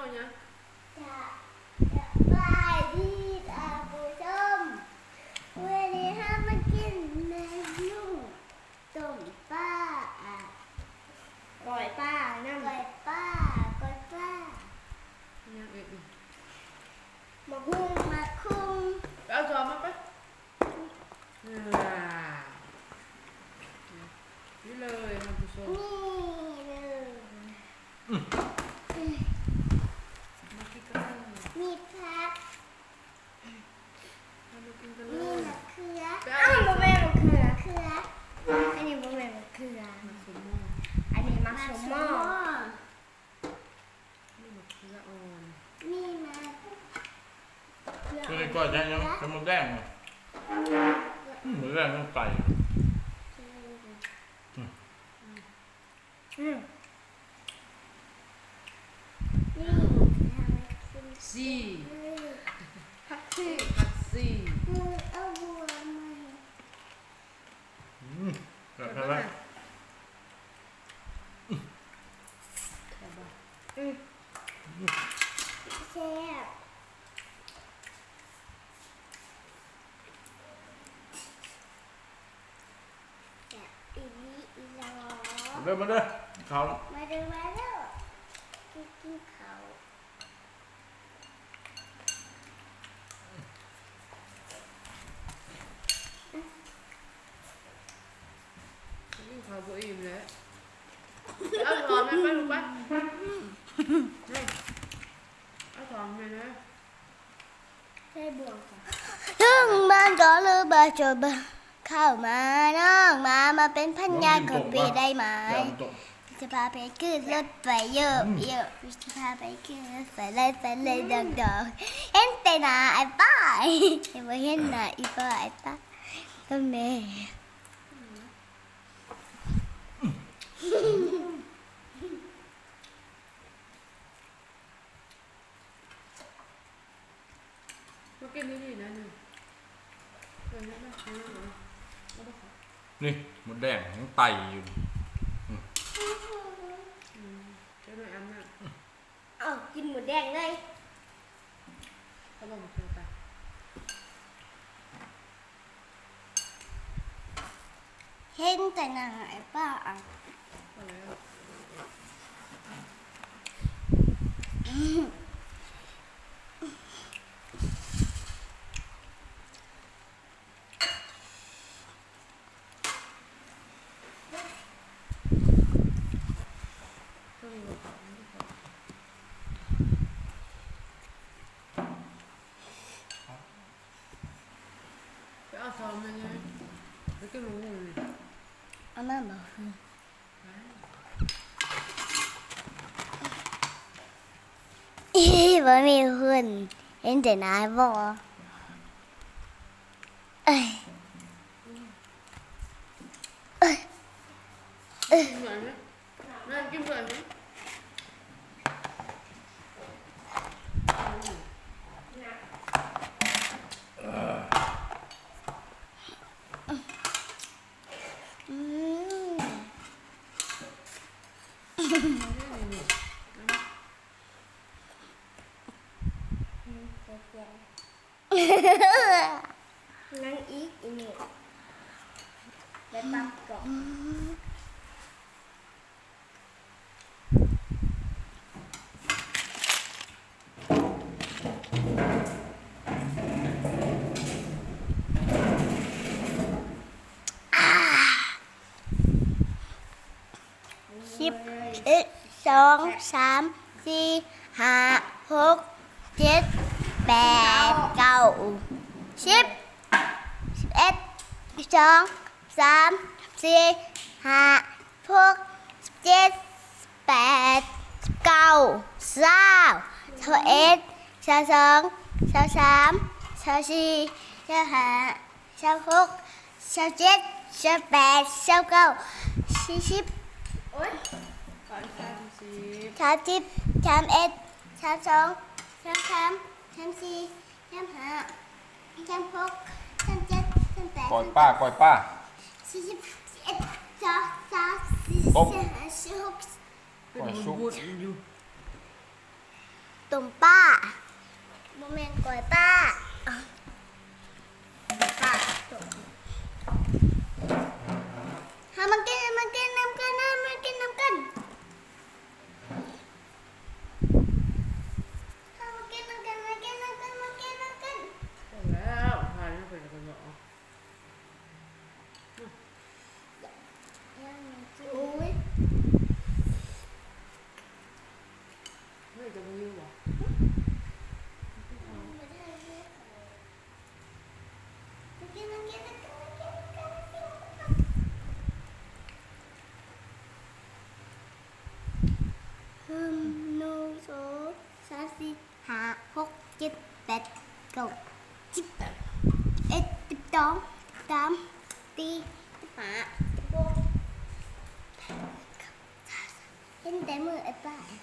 ย่อเนี่ย จะจะบายดีตาผู้ชมวันนี้ห้ามากินเมนูต้มปลาอะ ก่อยป้านั่น ก๋วยปลาก๋วยปลา ยังเอ็ด มะฮุ่งมะคุ้ง ไปเอาจอมาไปนี่เลยท่านผู้ชม นี่เลย มากินกันเลย มีผัก มากินกันเล มี ย มะเขือ อ้าวบ่แม่นมะเขือ มะเขือ อันนี้บ่แม่นมะเขือ มาสมมอ อันนี้มักสมหม้อ นี่มะเขื ออ่อนมีมะตัวนี้ก็ยังยังยังมันแดงเลยอืมมันแดงต้องไก่อืมนี่ทำกินซีเลยผักชีผักซีมือเอาบัวมาอืมแบบนั้น อืม แซ่บ แซ่บอีนี้อีหลอเริ่มมาเด้อเขามาดูมาแล้วกินกินเขาวนี่ข้าวบุอิ่มแล้วเอาถอนไปไปลูกไปเอาถอนไปนะใช่บ่วงค่ะถึงบ้านก็ลือบาจบ เข้ามาน้องมามาเป็นพันยากับปีได้ไหมแก้มตกจะพาไปขึ้นรถไฟเยอะเยอะจะพาไปขึ้นรถไฟเลยไปเลยดอกดอกเห็นแต่หน้าไอ้ป้าเห็นว่าเห็นหน้าไอ้ป้าไอ้ป้าก็แม่มากินนี่ดีนะนี่เออนั่นนะ เอาเอาเอาไปขอนี่มันแดงยังไตอยู่เจ้าหน่อยอันน่ะเอ้ากินหมูแดงเลยเขาบอกมาเจอกันเห็นแต่หน้าไอ้ป้าพอแล้วต้องมีของที่เขา ไปเอาซองมาไงไปกินหมูหมูนี่ อาม่าบอกคืออีบ่มีหุ่นเห็นแต่หน้าไอ้ป้าเอ้ย กินเหมือนไหมนั่นกินเหมือนไหม อืม นั่งอีกอีนี่ไปปักก่อน สิบเอ็ดสองสามสี่ห้าหกเจ็ดแปดเก้าสิบสิบเอ็ดสิบสองสามสี่ห้าหกสิบเจ็ดแปดสิบเก้าสามสิบเอ็ดสิบสองสิบสามสิบสี่สิบห้าสิบหกสิบเจ็ดสิบแปดสิบเก้าสี่สิบ สามสิบชามสิบชามเอ็ดชามสองชามสามชามสี่ชามห้าชามหกชามเจ็ดชามแปดกอยป้ากอยป้า สี่สิบเอ็ดสองสามสี่สิบห้าสิบหกเป็นบุบุอตุ่มป้าโมเมนต์ก่อยป้า hương nô số sa si hạ hốc chích bẹt cầu chích ít tiếp đón tám ti phá vô hiện tại mười ít bài